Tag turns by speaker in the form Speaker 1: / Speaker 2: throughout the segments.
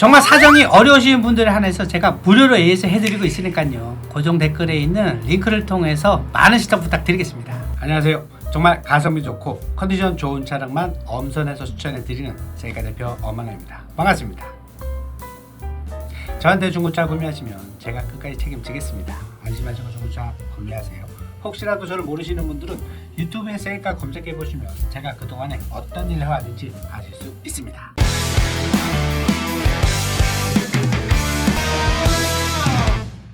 Speaker 1: 정말 사정이 어려우신 분들에 한해서 제가 무료로 AS 해드리고 있으니까요. 고정 댓글에 있는 링크를 통해서 많은 시청 부탁드리겠습니다. 안녕하세요. 정말 가성비 좋고 컨디션 좋은 차량만 엄선해서 추천해드리는 세이카 대표 엄만호입니다. 반갑습니다. 저한테 중고차 구매하시면 제가 끝까지 책임지겠습니다. 안심하시고 중고차 구매하세요. 혹시라도 저를 모르시는 분들은 유튜브에 셀카 검색해 보시면 제가 그동안에 어떤 일을 해왔는지 아실 수 있습니다.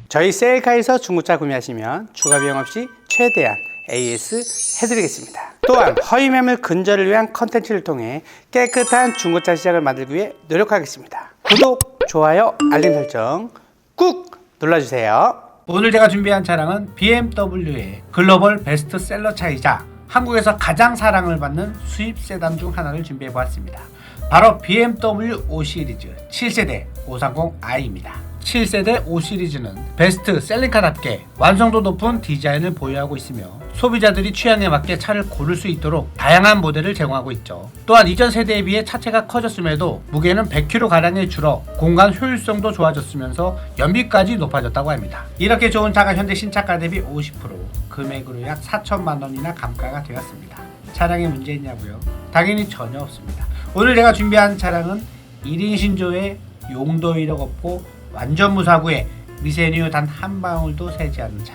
Speaker 1: 저희 셀카에서 중고차 구매하시면 추가 비용 없이 최대한 AS 해드리겠습니다. 또한 허위 매물 근절을 위한 컨텐츠를 통해 깨끗한 중고차 시장을 만들기 위해 노력하겠습니다. 구독, 좋아요, 알림 설정 꾹 눌러주세요. 오늘 제가 준비한 차량은 BMW의 글로벌 베스트셀러 차이자 한국에서 가장 사랑을 받는 수입 세단 중 하나를 준비해 보았습니다. 바로 BMW 5 시리즈 7세대 530i입니다. 7세대 5 시리즈는 베스트 셀링카답게 완성도 높은 디자인을 보유하고 있으며 소비자들이 취향에 맞게 차를 고를 수 있도록 다양한 모델을 제공하고 있죠. 또한 이전 세대에 비해 차체가 커졌음에도 무게는 100kg가량에 줄어 공간 효율성도 좋아졌으면서 연비까지 높아졌다고 합니다. 이렇게 좋은 차가 현재 신차가 대비 50% 금액으로 약 4천만 원이나 감가가 되었습니다. 차량에 문제 있냐고요? 당연히 전혀 없습니다. 오늘 제가 준비한 차량은 1인 신조의 용도 1억 없고 완전 무사고에 미세뉴 단한 방울도 새지 않는 차.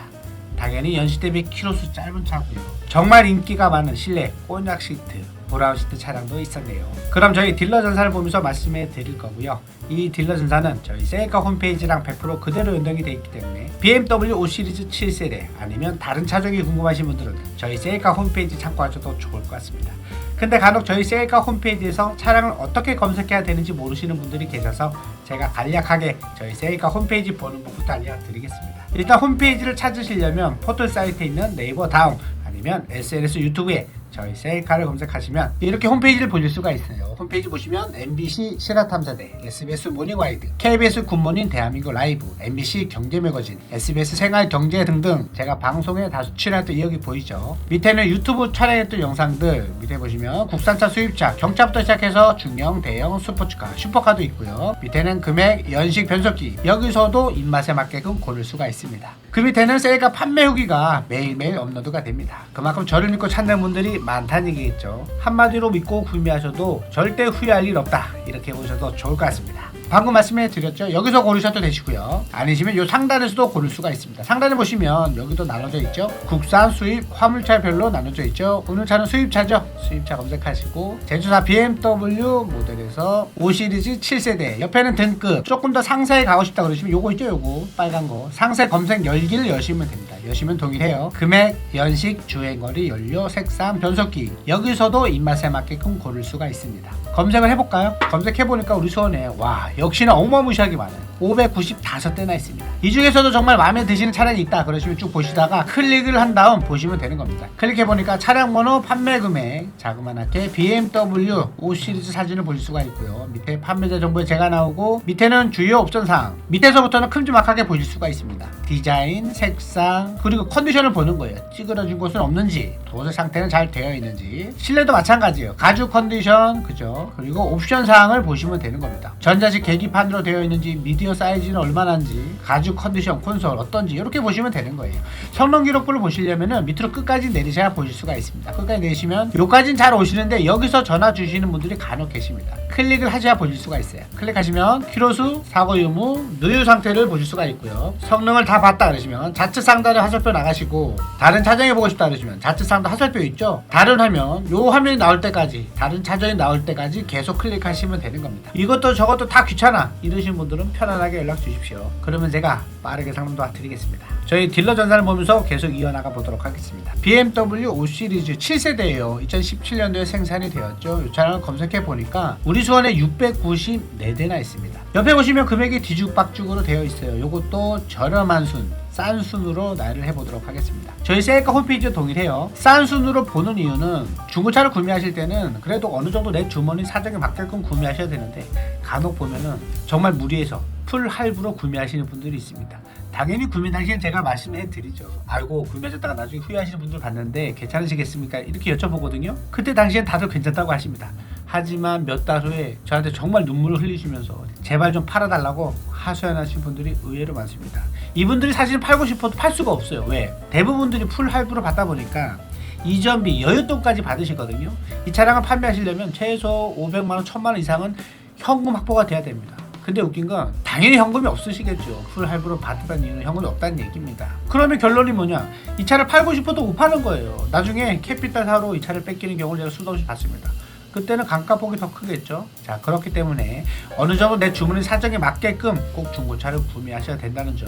Speaker 1: 당연히 연식 대비 키로수 짧은 차고요. 정말 인기가 많은 실내 꼰약 시트, 브라운 시트 차량도 있었네요. 그럼 저희 딜러 전사를 보면서 말씀해 드릴 거고요. 이 딜러 전사는 저희 셀카 홈페이지랑 100% 그대로 연동이 되어 있기 때문에 BMW 5 시리즈 7세대 아니면 다른 차종이 궁금하신 분들은 저희 셀카 홈페이지 참고하셔도 좋을 것 같습니다. 근데 간혹 저희 셀카 홈페이지에서 차량을 어떻게 검색해야 되는지 모르시는 분들이 계셔서 제가 간략하게 저희 셀카 홈페이지 보는 법부터 알려드리겠습니다. 일단 홈페이지를 찾으시려면 포털 사이트에 있는 네이버 다음 아니면 SNS 유튜브에 저희 셀카를 검색하시면 이렇게 홈페이지를 보실 수가 있어요. 홈페이지 보시면 MBC 실화탐사대, SBS 모닝와이드, KBS 굿모닝 대한민국 라이브, MBC 경제매거진, SBS 생활경제 등등 제가 방송에 다 수 출연했던 이력이 보이죠. 밑에는 유튜브 촬영했던 영상들 밑에 보시면 국산차 수입차, 경차부터 시작해서 중형, 대형, 스포츠카, 슈퍼카도 있고요. 밑에는 금액, 연식, 변속기 여기서도 입맛에 맞게끔 고를 수가 있습니다. 그 밑에는 셀카 판매 후기가 매일매일 업로드가 됩니다. 그만큼 저를 믿고 찾는 분들이 많다는 얘기겠죠. 한마디로 믿고 구매하셔도 절대 후회할 일 없다. 이렇게 보셔도 좋을 것 같습니다. 방금 말씀해 드렸죠. 여기서 고르셔도 되시고요. 아니시면 이 상단에서도 고를 수가 있습니다. 상단에 보시면 여기도 나눠져 있죠. 국산, 수입, 화물차별로 나눠져 있죠. 오늘 차는 수입차죠. 수입차 검색하시고 제주사 BMW 모델에서 5 시리즈 7세대 옆에는 등급 조금 더 상세히 가고 싶다 그러시면 요거 있죠. 요거 빨간 거 상세 검색 열기를 여시면 됩니다. 여시면 동일해요. 금액, 연식, 주행거리, 연료, 색상, 변속기 여기서도 입맛에 맞게끔 고를 수가 있습니다. 검색을 해볼까요? 검색해보니까 우리 수원에 와 역시나 어마무시하게 많아요. 595대나 있습니다. 이 중에서도 정말 마음에 드시는 차량이 있다 그러시면 쭉 보시다가 클릭을 한 다음 보시면 되는 겁니다. 클릭해 보니까 차량 번호, 판매 금액 자그마하게 BMW 5 시리즈 사진을 볼 수가 있고요. 밑에 판매자 정보에 제가 나오고 밑에는 주요 옵션 사항 밑에서부터는 큼지막하게 보실 수가 있습니다. 디자인, 색상 그리고 컨디션을 보는 거예요. 찌그러진 곳은 없는지 도색 상태는 잘 되어 있는지 실내도 마찬가지예요. 가죽 컨디션 그죠? 그리고 옵션 사항을 보시면 되는 겁니다. 전자식 계기판으로 되어 있는지 미디어 사이즈는 얼마나인지 가죽 컨디션 콘솔 어떤지 이렇게 보시면 되는 거예요. 성능 기록부를 보시려면은 밑으로 끝까지 내리셔야 보실 수가 있습니다. 끝까지 내리시면 요까지는 잘 오시는데 여기서 전화 주시는 분들이 간혹 계십니다. 클릭을 하셔야 보실 수가 있어요. 클릭하시면 키로수, 사고 유무, 누유 상태를 보실 수가 있고요. 성능을 다 봤다 그러시면 좌측 상단에 화살표 나가시고 다른 차종이 보고 싶다 그러시면 좌측 상단 화살표 있죠. 다른 화면 요 화면이 나올 때까지 다른 차종이 나올 때까지 계속 클릭하시면 되는 겁니다. 이것도 저것도 다 귀찮아 이러신 분들은 편안하게 연락 주십시오. 그러면 제가 빠르게 상담 도와드리겠습니다. 저희 딜러 전산을 보면서 계속 이어나가 보도록 하겠습니다. BMW 5 시리즈 7세대예요. 2017년도에 생산이 되었죠. 이 차량을 검색해 보니까 우리 수원에 694대나 있습니다. 옆에 보시면 금액이 뒤죽박죽으로 되어 있어요. 이것도 저렴한 순, 싼 순으로 나열을 해보도록 하겠습니다. 저희 셀카 홈페이지와 동일해요. 싼 순으로 보는 이유는 중고차를 구매하실 때는 그래도 어느 정도 내 주머니 사정에 맞게끔 구매하셔야 되는데 간혹 보면은 정말 무리해서 풀 할부로 구매하시는 분들이 있습니다. 당연히 구매 당시엔 제가 말씀해 드리죠. 아이고 구매하셨다가 나중에 후회하시는 분들 봤는데 괜찮으시겠습니까? 이렇게 여쭤보거든요. 그때 당시엔 다들 괜찮다고 하십니다.
Speaker 2: 하지만 몇 달 후에 저한테 정말 눈물을 흘리시면서 제발 좀 팔아달라고 하소연하신 분들이 의외로 많습니다. 이분들이 사실 팔고 싶어도 팔 수가 없어요. 왜? 대부분들이 풀 할부로 받다 보니까 이전비, 여윳돈까지 받으시거든요. 이 차량을 판매하시려면 최소 500만 원, 1000만 원 이상은 현금 확보가 돼야 됩니다. 근데 웃긴 건 당연히 현금이 없으시겠죠. 풀 할부로 받았다는 이유는 현금이 없다는 얘기입니다. 그러면 결론이 뭐냐? 이 차를 팔고 싶어도 못 파는 거예요. 나중에 캐피탈 사로 이 차를 뺏기는 경우를 제가 수도 없이 봤습니다. 그때는 감가폭이 더 크겠죠. 자 그렇기 때문에 어느 정도 내 주문의 사정에 맞게끔 꼭 중고차를 구매하셔야 된다는 점,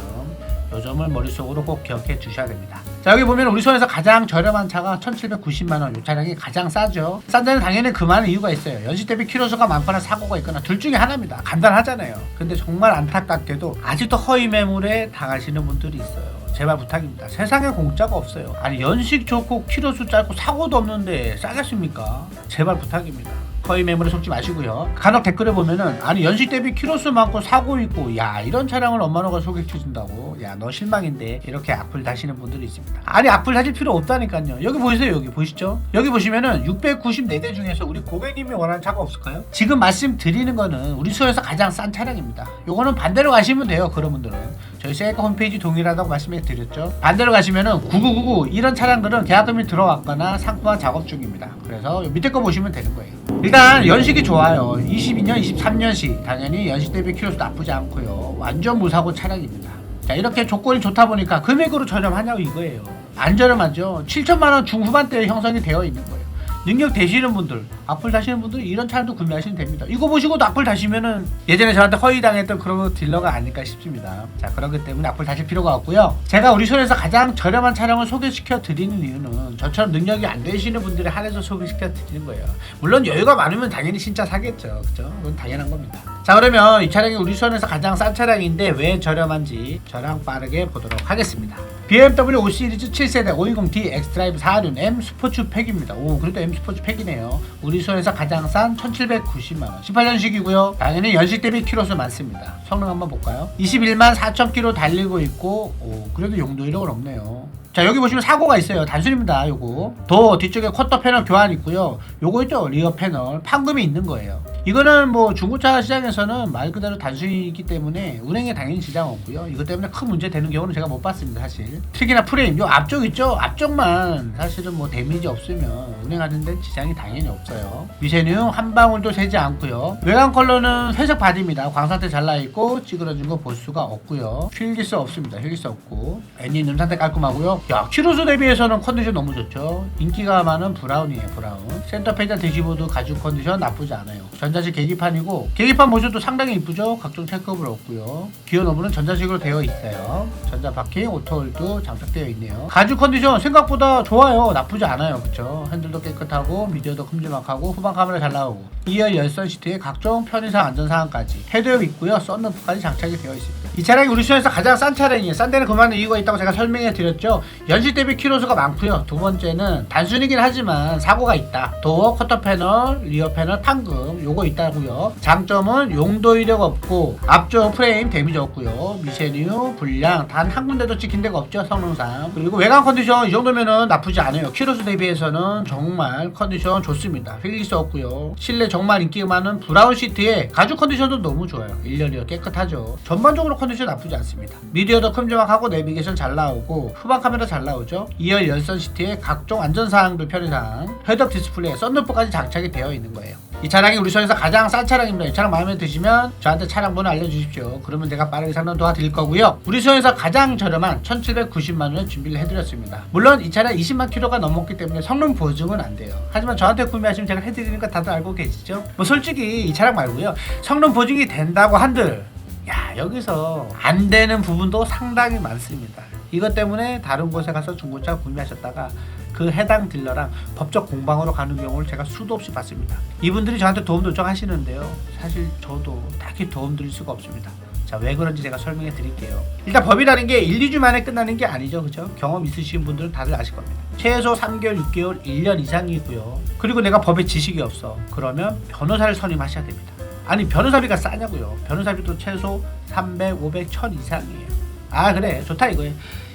Speaker 2: 요 점을 머릿속으로 꼭 기억해 주셔야 됩니다. 자 여기 보면 우리 손에서 가장 저렴한 차가 1,790만 원, 이 차량이 가장 싸죠. 싼 데는 당연히 그 많은 이유가 있어요. 연식 대비 키로수가 많거나 사고가 있거나 둘 중에 하나입니다. 간단하잖아요. 근데 정말 안타깝게도 아직도 허위 매물에 당하시는 분들이 있어요. 제발 부탁입니다. 세상에 공짜가 없어요. 아니 연식 좋고 키로수 짧고 사고도 없는데 싸겠습니까? 제발 부탁입니다. 허위 매물에 속지 마시고요. 간혹 댓글에 보면은 아니 연식 대비 키로수 많고 사고 있고 야 이런 차량을 엄마너가 소개해 준다고 야 너 실망인데 이렇게 악플 다시는 분들이 있습니다. 아니 악플 다실 필요 없다니까요. 여기 보이세요 여기 보이시죠? 여기 보시면은 694대 중에서 우리 고객님이 원하는 차가 없을까요? 지금 말씀드리는 거는 우리 수에서 가장 싼 차량입니다. 요거는 반대로 가시면 돼요. 그런 분들은 저희 세이카 홈페이지 동일하다고 말씀해 드렸죠. 반대로 가시면은 9999 이런 차량들은 계약금이 들어왔거나 상품화 작업 중입니다. 그래서 요 밑에 거 보시면 되는 거예요. 일단 연식이 좋아요. 22년, 23년식 당연히 연식 대비 키로수 나쁘지 않고요. 완전 무사고 차량입니다. 자 이렇게 조건이 좋다 보니까 금액으로 저렴하냐고 이거예요. 안 저렴하죠. 7천만 원 중후반대에 형성이 되어 있는 거예요. 능력 되시는 분들, 악플 다시는 분들 이런 차량도 구매하시면 됩니다. 이거 보시고도 악플 다시면은 예전에 저한테 허위당했던 그런 딜러가 아닐까 싶습니다. 자 그렇기 때문에 악플 다실 필요가 없고요. 제가 우리 손에서 가장 저렴한 차량을 소개시켜 드리는 이유는 저처럼 능력이 안 되시는 분들에 한해서 소개시켜 드리는 거예요. 물론 여유가 많으면 당연히 진짜 사겠죠, 그죠? 그건 당연한 겁니다. 자 그러면 이 차량이 우리 손에서 가장 싼 차량인데 왜 저렴한지 저랑 빠르게 보도록 하겠습니다. BMW 5 시리즈 7세대 520D 엑스드라이브 4륜 M 스포츠 팩입니다. 오 그래도 M 스포츠 팩이네요. 우리 손에서 가장 싼 1,790만 원. 18년식이고요. 당연히 연식 대비 키로수 많습니다. 성능 한번 볼까요? 21만 4천 킬로 달리고 있고 오 그래도 용도 이력은 없네요. 자 여기 보시면 사고가 있어요 단순입니다 요거 도 뒤쪽에 쿼터 패널 교환 있고요 요거 있죠 리어 패널 판금이 있는 거예요 이거는 뭐 중고차 시장에서는 말 그대로 단순이기 때문에 운행에 당연히 지장 없고요. 이것 때문에 큰 문제 되는 경우는 제가 못 봤습니다 사실. 특히나 프레임 요 앞쪽 있죠? 앞쪽만 사실은 뭐 데미지 없으면 운행하는 데 지장이 당연히 없어요. 미세누 한 방울도 새지 않고요. 외관 컬러는 회색 바디입니다. 광상태 잘라 있고 찌그러진 거 볼 수가 없고요. 휠기스 없습니다. 휠기스 없고. 엔진 음 상태 깔끔하고요. 야 키로수 대비해서는 컨디션 너무 좋죠. 인기가 많은 브라운이에요 브라운. 센터 페달 대시보드 가죽 컨디션 나쁘지 않아요. 전 자식 계기판이고 계기판 모션도 상당히 이쁘죠? 각종 체크업을 없고요. 기어 너브는 전자식으로 되어 있어요. 전자 바퀴 오토홀도 장착되어 있네요. 가죽 컨디션 생각보다 좋아요. 나쁘지 않아요. 그쵸? 핸들도 깨끗하고 미디어도 큼지막하고 후방 카메라 잘 나오고. 2열 열선 시트에 각종 편의상 안전사항까지. 헤드업 있고요. 썬루프까지 장착이 되어 있습니다 이 차량이 우리 시장에서 가장 싼 차량이에요. 싼 데는 그만한 이유가 있다고 제가 설명해 드렸죠. 연식 대비 키로수가 많고요. 두 번째는 단순이긴 하지만 사고가 있다. 도어 커터 패널 리어 패널 판금 요거 있다고요. 장점은 용도 이력 없고 앞쪽 프레임 데미지 없고요. 미세뉴 불량. 단 한 군데도 찍힌 데가 없죠 성능상. 그리고 외관 컨디션 이 정도면은 나쁘지 않아요. 키로수 대비해서는 정말 컨디션 좋습니다. 휠리스 없고요. 실내 정말 인기가 많은 브라운 시트에 가죽 컨디션도 너무 좋아요. 일렬이어 깨끗하죠. 전반적으로 컨디션 나쁘지 않습니다 미디어도 큼지막하고 내비게이션 잘 나오고 후방 카메라 잘 나오죠 2열 열선 시트에 각종 안전사항도 편의상 헤드업 디스플레이에 썬루프까지 장착이 되어 있는 거예요 이 차량이 우리 손에서 가장 싼 차량입니다. 이 차량 마음에 드시면 저한테 차량 번호 알려주십시오. 그러면 제가 빠르게 상담 도와드릴 거고요. 우리 손에서 가장 저렴한 1,790만 원에 준비를 해드렸습니다. 물론 이 차량 20만 킬로가 넘었기 때문에 성능 보증은 안 돼요. 하지만 저한테 구매하시면 제가 해드리니까 다들 알고 계시죠? 뭐 솔직히 이 차량 말고요. 성능 보증이 된다고 한들 야 여기서 안 되는 부분도 상당히 많습니다. 이것 때문에 다른 곳에 가서 중고차 구매하셨다가 그 해당 딜러랑 법적 공방으로 가는 경우를 제가 수도 없이 봤습니다. 이분들이 저한테 도움 요청하시는데요. 사실 저도 딱히 도움 드릴 수가 없습니다. 자, 왜 그런지 제가 설명해 드릴게요. 일단 법이라는 게 1, 2주 만에 끝나는 게 아니죠. 그죠? 경험 있으신 분들은 다들 아실 겁니다. 최소 3개월, 6개월, 1년 이상이고요. 그리고 내가 법에 지식이 없어. 그러면 변호사를 선임하셔야 됩니다. 아니, 변호사비가 싸냐고요. 변호사비도 최소 300, 500, 1000 이상이에요. 아, 그래. 좋다 이거예요.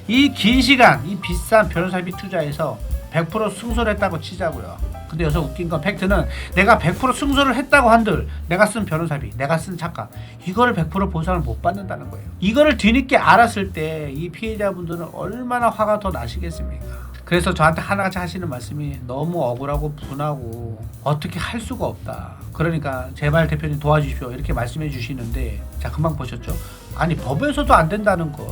Speaker 2: 이 긴 시간, 이 비싼 변호사비 투자해서 100% 승소를 했다고 치자고요. 근데 여기서 웃긴 건 팩트는 내가 100% 승소를 했다고 한들 내가 쓴 변호사비, 내가 쓴 작가 이거를 100% 보상을 못 받는다는 거예요. 이거를 뒤늦게 알았을 때 이 피해자분들은 얼마나 화가 더 나시겠습니까? 그래서 저한테 하나같이 하시는 말씀이 너무 억울하고 분하고 어떻게 할 수가 없다. 그러니까 제발 대표님 도와주십시오 이렇게 말씀해 주시는데 자 금방 보셨죠? 아니 법에서도 안 된다는 걸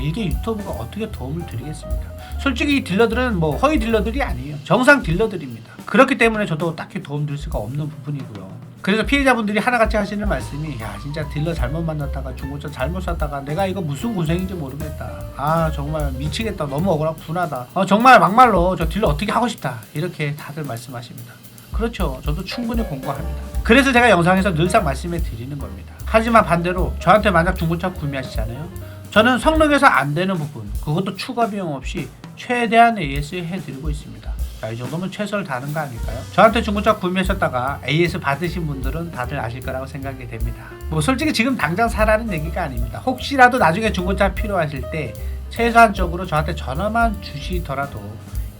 Speaker 2: 일개 유튜브가 어떻게 도움을 드리겠습니까? 솔직히 이 딜러들은 뭐 허위 딜러들이 아니에요. 정상 딜러들입니다. 그렇기 때문에 저도 딱히 도움 드릴 수가 없는 부분이고요. 그래서 피해자분들이 하나같이 하시는 말씀이 야 진짜 딜러 잘못 만났다가 중고차 잘못 샀다가 내가 이거 무슨 고생인지 모르겠다 아 정말 미치겠다. 너무 억울하고 분하다. 어, 정말 막말로 저 딜러 어떻게 하고 싶다. 이렇게 다들 말씀하십니다. 그렇죠. 저도 충분히 공감합니다. 그래서 제가 영상에서 늘상 말씀해 드리는 겁니다. 하지만 반대로 저한테 만약 중고차 구매하시잖아요. 저는 성능에서 안 되는 부분 그것도 추가 비용 없이 최대한 AS 해드리고 있습니다 자, 이 정도면 최선을 다하는 거 아닐까요? 저한테 중고차 구매하셨다가 AS 받으신 분들은 다들 아실 거라고 생각이 됩니다. 뭐 솔직히 지금 당장 사라는 얘기가 아닙니다. 혹시라도 나중에 중고차 필요하실 때 최소한적으로 저한테 전화만 주시더라도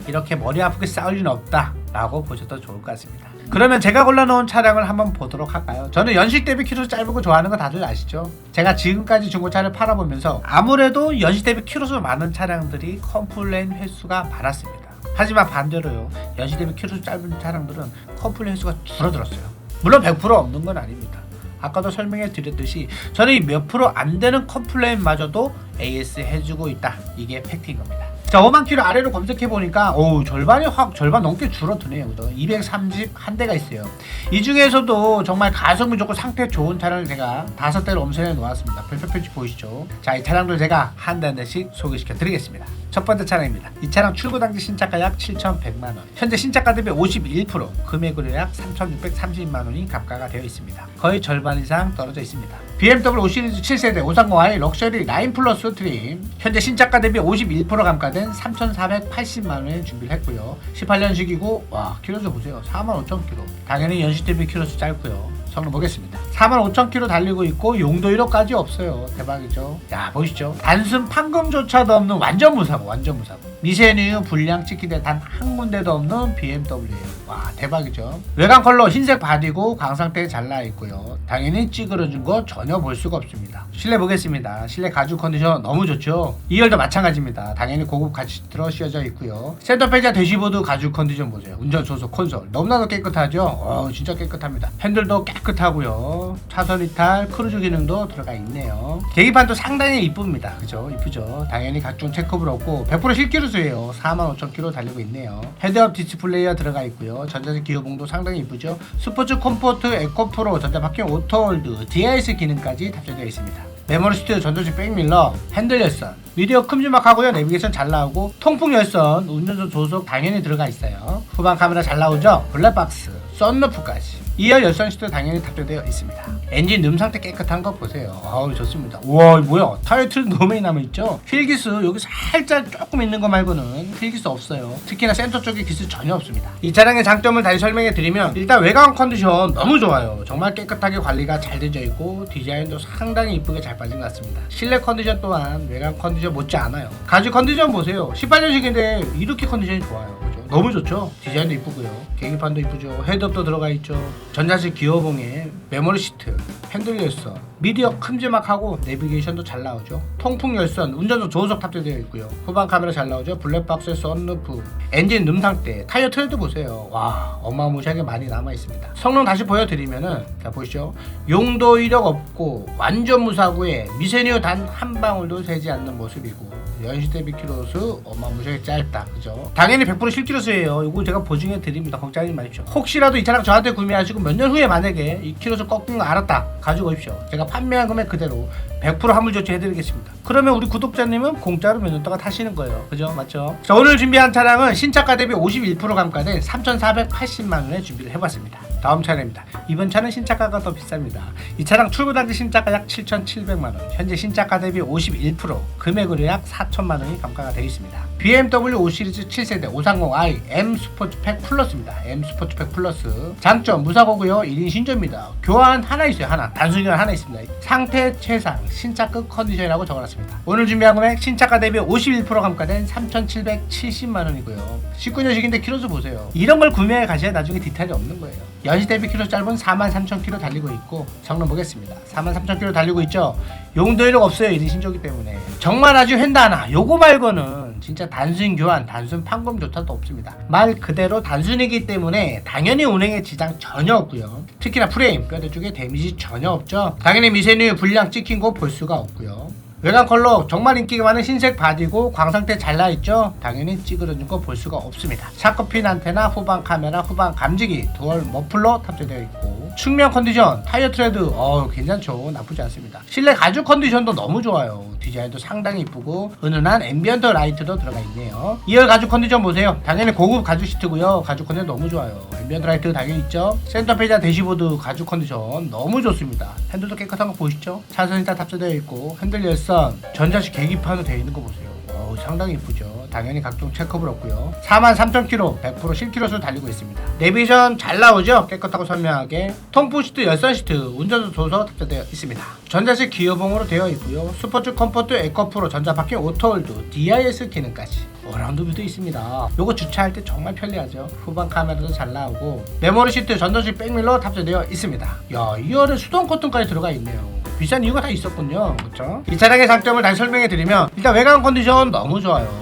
Speaker 2: 이렇게 머리 아프게 싸울 일은 없다 라고 보셔도 좋을 것 같습니다. 그러면 제가 골라놓은 차량을 한번 보도록 할까요? 저는 연식 대비 키로수 짧은 거 좋아하는 거 다들 아시죠? 제가 지금까지 중고차를 팔아보면서 아무래도 연식 대비 키로수 많은 차량들이 컴플레인 횟수가 많았습니다. 하지만 반대로요. 연식 대비 키로수 짧은 차량들은 컴플레인 횟수가 줄어들었어요. 물론 100% 없는 건 아닙니다. 아까도 설명해 드렸듯이 저는 이 몇 프로 안 되는 컴플레인마저도 AS 해주고 있다. 이게 팩트인 겁니다. 자, 5만 킬로 아래로 검색해 보니까 오 절반이 확 절반 넘게 줄어드네요. 그죠? 230 한 대가 있어요. 이 중에서도 정말 가성비 좋고 상태 좋은 차량을 제가 다섯 대를 엄선해 놓았습니다. 별표 표지 보이시죠? 자, 이 차량들 제가 한대한 대씩 소개시켜 드리겠습니다. 첫 번째 차량입니다. 이 차량 출고 당시 신차가 약 7,100만 원. 현재 신차가 대비 51% 금액으로 약 3,630만 원이 갑가가 되어 있습니다. 거의 절반 이상 떨어져 있습니다. BMW 5 시리즈 7세대 530i 럭셔리 9 플러스 트림 현재 신차가 대비 51% 감가된 3,480만 원에 준비를 했고요. 18년식이고 와 키로수 보세요. 45,000km. 당연히 연식 대비 키로수 짧고요. 성능 보겠습니다. 45,000km 달리고 있고 용도 1호까지 없어요. 대박이죠. 자 보시죠. 단순 판금조차도 없는 완전 무사고 완전 무사고. 미세뉴 불량 찍히대 단한 군데도 없는 BMW예요. 와 대박이죠. 외관 컬러 흰색 바디고 광상태 잘 나와 있고요. 당연히 찌그러진 거 전혀 볼 수가 없습니다. 실내 보겠습니다. 실내 가죽 컨디션 너무 좋죠. 2열도 마찬가지입니다. 당연히 고급 가시트로 씌워져 있고요. 센터페이지와 대시보드 가죽 컨디션 보세요. 운전 조속 콘솔 너무나도 깨끗하죠. 어 진짜 깨끗합니다. 핸들도 깨끗하고요. 차선 이탈 크루즈 기능도 들어가 있네요. 계기판도 상당히 이쁩니다. 그죠? 이쁘죠. 당연히 각종 체크볼 없고 100% 실기로수예요. 45,000km 달리고 있네요. 헤드업 디스플레이가 들어가 있고요. 전자식 기어봉도 상당히 이쁘죠. 스포츠 컴포트 에코 프로 전자바퀴 오토홀드 DIS 기능까지 탑재되어 있습니다. 메모리 스튜디오 전자식 백밀러 핸들 열선 미디어 큼지막하고요 내비게이션 잘 나오고 통풍 열선 운전석 조속 당연히 들어가 있어요 후방 카메라 잘 나오죠 블랙박스 썬루프까지 2열 열선 시트 당연히 탑재되어 있습니다. 엔진 음 상태 깨끗한 거 보세요. 아우 좋습니다. 우와 뭐야? 타이어 틀 너무 많이 남아 있죠? 휠기스 여기 살짝 조금 있는 거 말고는 휠기스 없어요. 특히나 센터 쪽에 기스 전혀 없습니다. 이 차량의 장점을 다시 설명해 드리면 일단 외관 컨디션 너무 좋아요. 정말 깨끗하게 관리가 잘 되어 있고 디자인도 상당히 이쁘게 잘 빠진 것 같습니다. 실내 컨디션 또한 외관 컨디션 못지 않아요. 가죽 컨디션 보세요. 18년식인데 이렇게 컨디션이 좋아요? 너무 좋죠. 디자인도 이쁘고요. 계기판도 이쁘죠. 헤드업도 들어가 있죠. 전자식 기어봉에 메모리 시트 핸들 열선 미디어 큼지막하고 내비게이션도 잘 나오죠. 통풍 열선 운전석 조수석 탑재되어 있고요. 후방 카메라 잘 나오죠. 블랙박스에 썬루프 엔진 음 상태 타이어 트레드 보세요. 와 어마무시하게 많이 남아 있습니다. 성능 다시 보여드리면은 자 보시죠. 용도 이력 없고 완전 무사고에 미세뉴 단한 방울도 새지 않는 모습이고 연시 대비 키로수 어마무시하게 짧다. 그죠? 당연히 100% 실키로수예요. 이거 제가 보증해 드립니다. 걱정하지 마십시오. 혹시라도 이 차량 저한테 구매하시고 몇 년 후에 만약에 이 키로수 꺾인 거 알았다. 가지고 오십시오. 제가 판매한 금액 그대로 100% 환불 조치 해 드리겠습니다. 그러면 우리 구독자님은 공짜로 몇 년 동안 타시는 거예요. 그죠? 맞죠? 자 오늘 준비한 차량은 신차가 대비 51% 감가된 3,480만 원에 준비를 해봤습니다 다음 차량입니다. 이번 차는 신차가가 더 비쌉니다. 이 차량 출고 당시 신차가 약 7,700만 원, 현재 신차가 대비 51%, 금액으로 약 4천만 원이 감가가 되어 있습니다. BMW 5 시리즈 7세대 530i M 스포츠팩 플러스입니다. M 스포츠팩 플러스 장점 무사고고요. 1인 신조입니다. 교환 하나 있어요. 하나 단순 교환 하나 있습니다. 상태 최상 신차급 컨디션이라고 적어놨습니다. 오늘 준비한 금액 신차가 대비 51% 감가된 3,770만 원이고요. 19년식인데 키로수 보세요. 이런 걸 구매해 가셔야 나중에 디테일이 없는 거예요. 연시 대비 키로 짧은 43,000km 달리고 있고 성능 보겠습니다. 43,000km 달리고 있죠. 용도 이력 없어요. 1인 신조기 때문에 정말 아주 횡다하나 요거 말고는 진짜 단순 교환, 단순 판검조차도 없습니다. 말 그대로 단순이기 때문에 당연히 운행에 지장 전혀 없고요. 특히나 프레임, 뼈대 쪽에 데미지 전혀 없죠. 당연히 미세누 불량 찍힌 거 볼 수가 없고요. 외관 컬러 정말 인기가 많은 흰색 바디고 광상태 잘 나있죠? 당연히 찌그러진 거 볼 수가 없습니다. 샤크핀 안테나, 후방 카메라, 후방 감지기, 두얼 머플러 탑재되어 있고 측면 컨디션, 타이어 트레드 어 괜찮죠? 나쁘지 않습니다. 실내 가죽 컨디션도 너무 좋아요. 디자인도 상당히 이쁘고 은은한 앰비언트 라이트도 들어가 있네요. 2열 가죽 컨디션 보세요. 당연히 고급 가죽 시트고요. 가죽 컨디션 너무 좋아요. 앰비언트 라이트 당연히 있죠. 센터 페이지와 대시보드 가죽 컨디션 너무 좋습니다. 핸들도 깨끗한 거 보이시죠? 차선이 다 탑재되어 있고 핸들 열선, 전자식 계기판도 되어 있는 거 보세요. 어우, 상당히 이쁘죠. 당연히 각종 체크볼 없고요. 43,000km, 100% 실키로수 달리고 있습니다. 내비전 잘 나오죠? 깨끗하고 선명하게. 통풍 시트, 열선 시트, 운전석 조서 탑재되어 있습니다. 전자식 기어봉으로 되어 있고요. 스포츠 컴포트 에코프로 전자바퀴 오토홀드, DIS 기능까지. 어라운드 뷰도 있습니다. 요거 주차할 때 정말 편리하죠. 후방 카메라도 잘 나오고 메모리 시트 전동식 백밀러 탑재되어 있습니다. 야, 2열에 수동 커튼까지 들어가 있네요. 비싼 이유가 다 있었군요. 그렇죠? 이 차량의 장점을 다시 설명해 드리면 일단 외관 컨디션 너무 좋아요.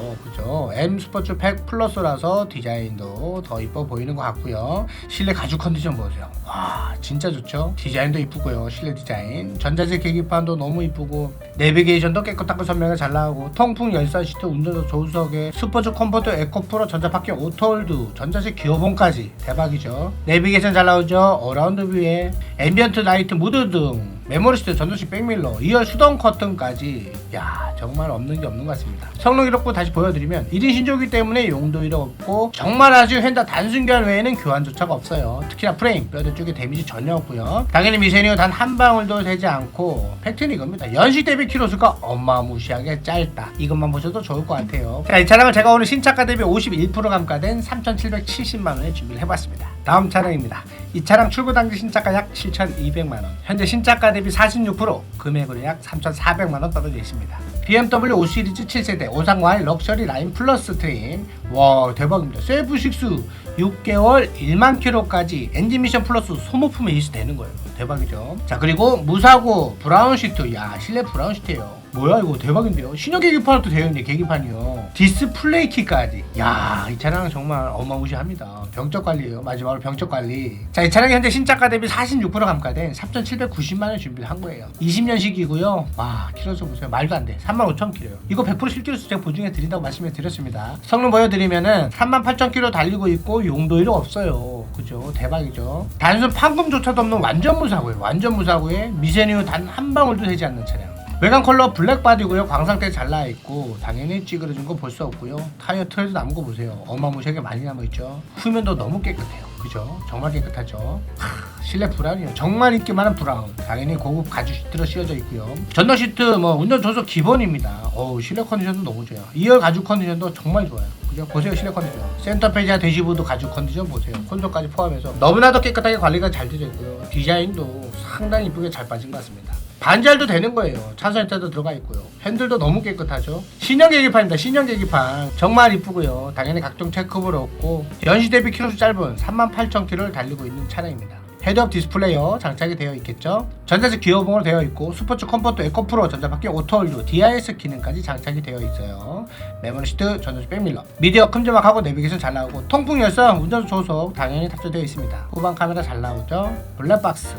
Speaker 2: M 스포츠 팩 플러스라서 디자인도 더 이뻐 보이는 것 같고요. 실내 가죽 컨디션 보세요. 와, 진짜 좋죠? 디자인도 이쁘고요. 실내 디자인. 전자식 계기판도 너무 이쁘고 내비게이션도 깨끗하고 선명하게 잘 나오고 통풍 열선 시트 운전석 조수석에 스포츠 컴포트 에코 프로 전자바퀴 오토홀드 전자식 기어봉까지 대박이죠. 내비게이션 잘 나오죠? 어라운드 뷰에 앰비언트 라이트 무드 등 메모리 시트 전동식 백밀러 2열 수동 커튼까지. 야 정말 없는 게 없는 것 같습니다. 성능 이력부 다시 보여드리면 1인 신조기 때문에 용도 이력 없고 정말 아주 헨다 단순 교환 외에는 교환조차가 없어요. 특히나 프레임 뼈대 쪽에 데미지 전혀 없고요. 당연히 미세뉴 단한 방울도 되지 않고 팩트는 이겁니다. 연식 대비 키로수가 어마무시하게 짧다. 이것만 보셔도 좋을 것 같아요. 자, 이 차량을 제가 오늘 신차가 대비 51% 감가된 3,770만원에 준비를 해봤습니다 다음 차량입니다. 이 차량 출고 당시 신차가 약 7,200만원 현재 신차가 대비 46% 금액으로 약 3,400만원 떨어져 있습니다. BMW 5 시리즈 7세대 530i 럭셔리 라인 플러스 트림 와 대박입니다. 셀프 6 6개월 1만 킬로까지 엔진 미션 플러스 소모품에 이수 되는 거예요. 대박이죠? 자 그리고 무사고 브라운 시트. 야 실내 브라운 시트예요 뭐야 이거 대박인데요? 신형 계기판도 되어 있네 계기판이요. 디스플레이 키까지. 야 이 차량 정말 어마무시합니다. 병적 관리예요 마지막으로 병적 관리. 자 이 차량이 현재 신차가 대비 46% 감가된 3,790만원 준비를 한 거예요. 20년식이고요. 와 키로수 보세요. 말도 안돼. 35,000km요. 이거 100% 실키로수 제가 보증해 드린다고 말씀해 드렸습니다. 성능 보여드리면은 38,000km 달리고 있고 용도일은 없어요. 그죠? 대박이죠. 단순 판금조차도 없는 완전 무사고요. 완전 무사고에 미세뉴 단한 방울도 되지 않는 차량 외관 컬러 블랙 바디고요. 광상태 잘 나와 있고 당연히 찌그러진 거 볼 수 없고요. 타이어 트레드 남은 거 보세요. 어마무시하게 많이 남아 있죠. 후면도 너무 깨끗해요. 그죠? 정말 깨끗하죠. 하, 실내 브라운이요. 정말 인기 많은 브라운. 당연히 고급 가죽 시트로 씌워져 있고요. 전동 시트 뭐 운전 조속 기본입니다. 어우 실내 컨디션도 너무 좋아요. 2열 가죽 컨디션도 정말 좋아요. 그죠? 보세요 실내 컨디션. 센터 페이지와 대시보드 가죽 컨디션 보세요. 콘솔까지 포함해서 너무나도 깨끗하게 관리가 잘 되어 있고요. 디자인도 상당히 이쁘게 잘 빠진 것 같습니다. 반잘도 되는 거예요. 차선 히터도 들어가 있고요. 핸들도 너무 깨끗하죠. 신형 계기판입니다. 신형 계기판 정말 이쁘고요. 당연히 각종 체크볼 없고 연시 대비 키로수 짧은 38,000km를 달리고 있는 차량입니다. 헤드업 디스플레이어 장착이 되어 있겠죠. 전자식 기어봉으로 되어 있고 스포츠 컴포트 에코프로 전자바퀴 오토홀드 DIS 기능까지 장착이 되어 있어요. 메모리 시트 전자식 백밀러 미디어 큼지막하고 내비게이션 잘 나오고 통풍 열선 운전 조속 당연히 탑재되어 있습니다. 후방 카메라 잘 나오죠. 블랙박스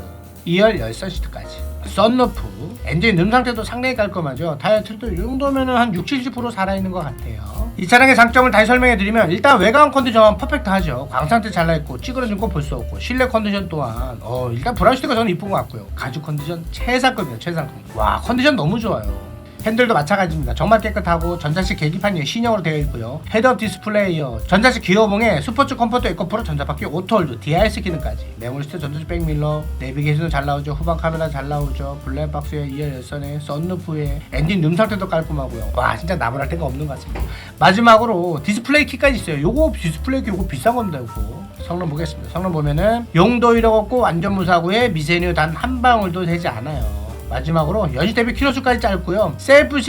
Speaker 2: 2열 열선 시트까지. 썬루프 엔진 음 상태도 상당히 깔끔하죠. 타이어 틀도 이 정도면은 한 60, 70% 살아있는 것 같아요. 이 차량의 장점을 다시 설명해 드리면 일단 외관 컨디션 퍼펙트하죠. 광상태 잘 나있고 찌그러진 거볼수 없고 실내 컨디션 또한 어 일단 브라우시트가 저는 이쁜 것 같고요. 가죽 컨디션 최상급이에요 최상급. 와 컨디션 너무 좋아요 핸들도 마찬가지입니다. 정말 깨끗하고 전자식 계기판이 신형으로 되어 있고요. 헤드업 디스플레이어, 전자식 기어봉에 스포츠 컴포트 에코프로 전자바퀴 오토홀드, DRS 기능까지, 메모리스트 전자식 백밀러, 내비게이션도 잘 나오죠. 후방 카메라 잘 나오죠. 블랙박스에 이어 열선에 썬루프에 엔진 룸 상태도 깔끔하고요. 와 진짜 나무랄 데가 없는 것 같습니다. 마지막으로 디스플레이 키까지 있어요. 요거 디스플레이 키 요거 비싼 겁니다. 요거 성능 보겠습니다. 성능 보면은 용도 1억 없고 완전 무사고에 미세뉴 단한 방울도 되지 않아요. 마지막으로 연식 대비 키로수까지 짧고요. 셀프 6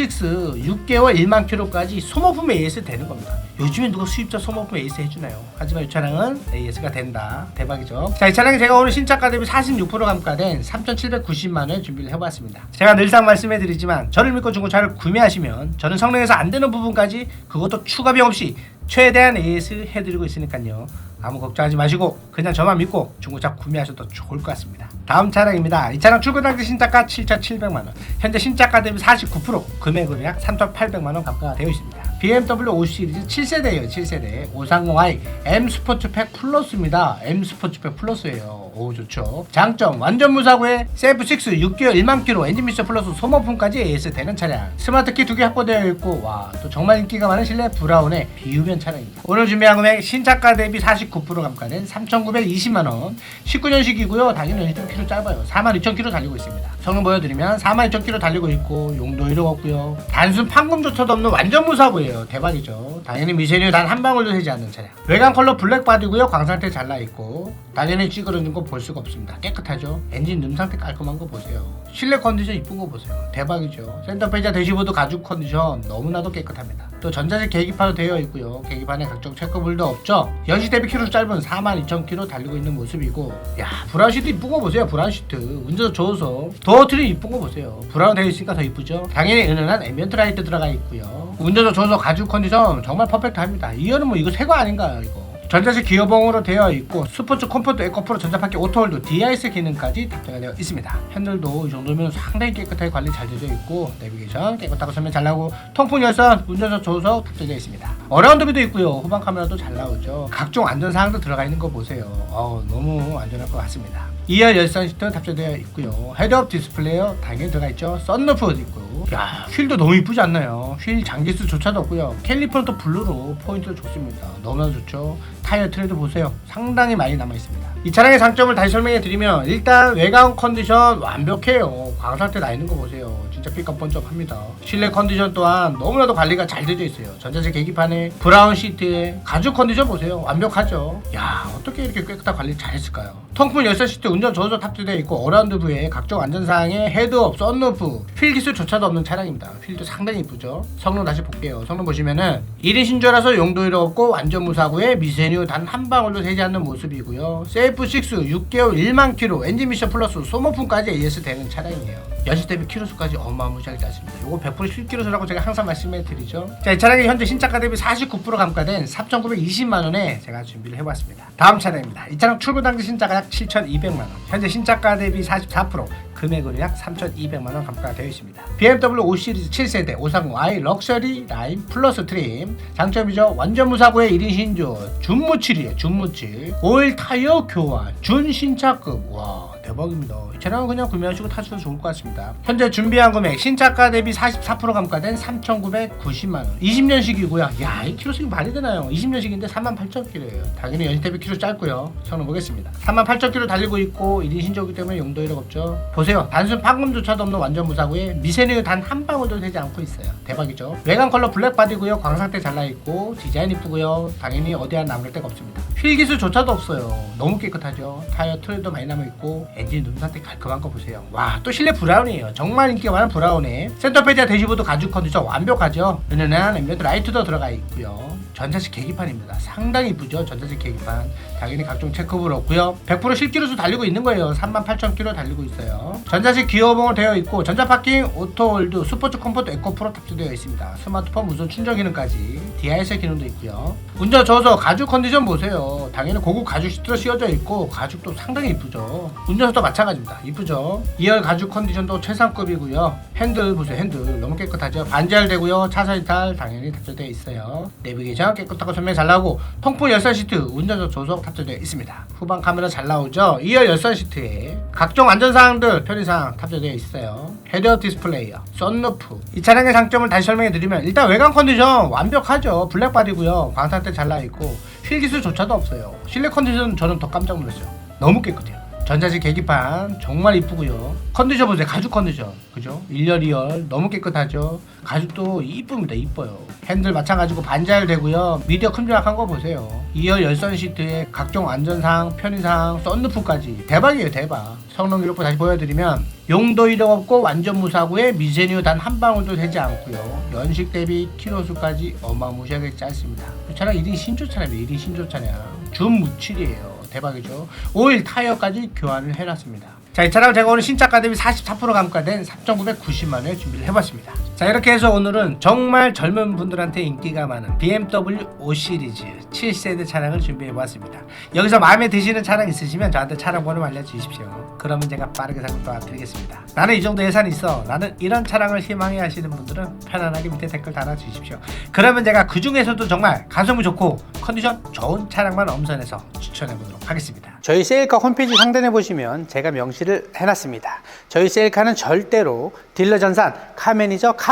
Speaker 2: 6개월 1만 킬로까지 소모품 AS 되는 겁니다. 요즘에 누가 수입자 소모품 AS 해주나요? 하지만 이 차량은 AS가 된다. 대박이죠. 자, 이 차량이 제가 오늘 신차가 대비 46% 감가된 3,790만 원에 준비를 해봤습니다. 제가 늘상 말씀해드리지만 저를 믿고 중고차를 구매하시면 저는 성능에서 안 되는 부분까지 그것도 추가 비용 없이 최대한 AS 해드리고 있으니까요. 아무 걱정하지 마시고 그냥 저만 믿고 중고차 구매하셔도 좋을 것 같습니다. 다음 차량입니다. 이 차량 출고 당시 신차가 7,700만 원, 현재 신차가 대비 49% 금액으로 약 3,800만 원 감가가 되어 있습니다. BMW 5 시리즈 7세대예요. 7세대 530i M 스포츠팩 플러스입니다. M 스포츠팩 플러스예요. 오 좋죠. 장점 완전 무사고에 셀프 6 6개월 1만 킬로 엔진 미션 플러스 소모품까지 AS 되는 차량. 스마트 키 두 개 확보되어 있고 와 또 정말 인기가 많은 실내 브라운의 비유변 차량입니다. 오늘 준비한 금액 신차가 대비 49% 감가된 3,920만 원. 19년식이고요. 당연히 좀 키로 짧아요. 42,000km 달리고 있습니다. 성능 보여드리면 42,000km 달리고 있고 용도 1호 없고요. 단순 판금조차도 없는 완전 무사고예요. 대박이죠. 당연히 미세뉴 단한 방울도 되지 않는 차량. 외관 컬러 블랙 바디고요. 광 상태 잘나 있고 당연히 찌그러진 거볼 수가 없습니다. 깨끗하죠. 엔진 름 상태 깔끔한 거 보세요. 실내 컨디션 이쁜 거 보세요. 대박이죠. 센터페이지와 대시보드 가죽 컨디션 너무나도 깨끗합니다. 또 전자식 계기판도 되어 있고요. 계기판에 각종 체크볼도 없죠. 연식 대비 키로 짧은 42,000km 달리고 있는 모습이고 야 브라운 시트 이쁜 거 보세요. 브라운 시트 운전 좋아서 도어 트림 이쁜 거 보세요. 브라운 되어 있으니까 더 이쁘죠. 당연히 은은한 앰비언트 라이트 들어가 있고요. 운전도 좋아서 가죽 컨디션 정말 퍼펙트합니다. 이거는 뭐 이거 새거 아닌가요 이거? 전자식 기어봉으로 되어 있고 스포츠 컴포트 에코프로 전자파키 오토홀드 DIS 기능까지 탑재가 되어 있습니다. 핸들도 이 정도면 상당히 깨끗하게 관리 잘 되어 있고 내비게이션 깨끗하고 설명 잘 나오고 통풍 열선 운전석 조수석 탑재되어 있습니다. 어라운드비도 있고요. 후방 카메라도 잘 나오죠. 각종 안전 사항도 들어가 있는 거 보세요. 어우, 너무 안전할 것 같습니다. 2열 열선 시트 탑재되어 있고요. 헤드업 디스플레이어 당연히 들어가 있죠. 썬루프 있고. 야, 휠도 너무 이쁘지 않나요? 휠 장기수조차도 없고요. 캘리퍼는 또 블루로 포인트를 줬습니다. 너무나 좋죠. 타이어 트레드 보세요. 상당히 많이 남아 있습니다. 이 차량의 장점을 다시 설명해 드리면 일단 외관 컨디션 완벽해요. 광 상태 나 있는 거 보세요. 삐까 번쩍합니다. 실내 컨디션 또한 너무나도 관리가 잘 되어 있어요. 전자식 계기판에 브라운 시트에 가죽 컨디션 보세요. 완벽하죠. 야 어떻게 이렇게 깨끗하게 관리 잘했을까요? 통풍 열선 시트 운전 조수석 탑재되어 있고 어라운드 뷰에 각종 안전사항에 헤드업, 썬루프, 휠 기술조차도 없는 차량입니다. 휠도 상당히 이쁘죠. 성능 다시 볼게요. 성능 보시면은 1인 신조라서 용도일 없고 완전 무사고에 미세뉴 단한 방울도 되지 않는 모습이고요. 셀프 6 6개월 1만 킬로 엔진 미션 플러스 소모품까지 AS 되는 차량이에요. 연식 대비 키로수까지 어 마무시하게 낮습니다. 요거 100% 실키로수라고 제가 항상 말씀해 드리죠. 자, 이 차량이 현재 신차가 대비 49% 감가된 3,920만 원에 제가 준비를 해봤습니다. 다음 차량입니다. 이 차량 출고 당시 신차가 약 7,200만 원. 현재 신차가 대비 44% 금액으로 약 3,200만 원 감가가 되어 있습니다. BMW 5 시리즈 7세대 530i 럭셔리 라인 플러스 트림 장점이죠. 완전 무사고의 1인 신조 준무칠이에요. 준무칠 오일 타이어 교환 준신차급 와 대박입니다. 이 차량은 그냥 구매하시고 타셔도 좋을 것 같습니다. 현재 준비한 금액 신차가 대비 44% 감가된 3,990만 원. 20년식이고요. 야, 이 키로수익 많이 되나요? 20년식인데 38,000km예요. 당연히 연식 대비 키로 짧고요. 성능 보겠습니다. 38,000km 달리고 있고 1인 신조기 때문에 용도 1억 없죠. 보세요. 단순 판금조차도 없는 완전 무사고에 미세누 단한 방울도 되지 않고 있어요. 대박이죠. 외관 컬러 블랙 바디고요. 광 상태 잘 나 있고 디자인 이쁘고요. 당연히 어디 한 남을 데가 없습니다. 휠 기술조차도 없어요. 너무 깨끗하죠. 타이어 트레도 많이 남아 있고 엔진 룸 상태 깔끔한 거 보세요. 와, 또 실내 브라운이에요. 정말 인기가 많은 브라운에 센터페이지와 대시보드 가죽 컨디션 완벽하죠. 은은한 앰비언트 라이트도 들어가 있고요. 전자식 계기판입니다. 상당히 이쁘죠. 전자식 계기판. 당연히 각종 체크볼 없고요. 100% 실기로수 달리고 있는 거예요. 38,000km 달리고 있어요. 전자식 기어봉으로 되어 있고 전자 파킹, 오토홀드, 스포츠 컴포트 에코 프로 탑재되어 있습니다. 스마트폰 무선 충전 기능까지 DIS 기능도 있고요. 운전 저서 가죽 컨디션 보세요. 당연히 고급 가죽 시트로 씌워져 있고 가죽도 상당히 이쁘죠. 운전 석도 마찬가지입니다. 이쁘죠. 2열 가죽 컨디션도 최상급이고요. 핸들 보세요. 핸들 너무 깨끗하죠. 반지하되고요. 차선 이탈 당연히 탑재되어 있어요. 내비게이션 깨끗하고 전면 잘 나오고 통풍 열선 시트 운전석 조석 탑재되어 있습니다. 후방 카메라 잘 나오죠? 2열 열선 시트에 각종 안전사항들 편의사항 탑재되어 있어요. 헤드업 디스플레이어, 썬루프. 이 차량의 장점을 다시 설명해 드리면 일단 외관 컨디션 완벽하죠. 블랙바디고요. 광탄대 잘 나있고 휠 기술조차도 없어요. 실내 컨디션 저는 더 깜짝 놀랐어요. 너무 깨끗해요. 전자식 계기판 정말 이쁘고요. 컨디션 보세요. 가죽 컨디션. 그죠? 1열, 2열 너무 깨끗하죠. 가죽도 이쁩니다. 이뻐요. 핸들 마찬가지고 반자열 되고요. 미디어 큼지막한 거 보세요. 2열 열선 시트에 각종 안전사항, 편의사항, 썬루프까지 대박이에요. 대박. 성능 기록부 다시 보여드리면 용도 이력 없고 완전 무사고에 미세뉴 단 한 방울도 되지 않고요. 연식 대비 키로수까지 어마무시하게 짧습니다. 이 차량 1인 신조 차량이에요. 1인 신조 차량. 준 무칠이에요. 대박이죠. 오일 타이어까지 교환을 해놨습니다. 자, 이 차량 제가 오늘 신차가 대비 44% 감가된 3,990만 원에 준비를 해봤습니다. 자, 이렇게 해서 오늘은 정말 젊은 분들한테 인기가 많은 BMW 5 시리즈 7세대 차량을 준비해봤습니다. 여기서 마음에 드시는 차량 있으시면 저한테 차량 번호 알려주십시오. 그러면 제가 빠르게 상품 도와드리겠습니다. 나는 이 정도 예산이 있어. 나는 이런 차량을 희망해 하시는 분들은 편안하게 밑에 댓글 달아주십시오. 그러면 제가 그 중에서도 정말 가성비 좋고 컨디션 좋은 차량만 엄선해서 추천해 보도록 하겠습니다.
Speaker 1: 저희 세일카 홈페이지 상단에 보시면 제가 명시를 해놨습니다. 저희 세일카는 절대로 딜러 전산, 카 매니저, 카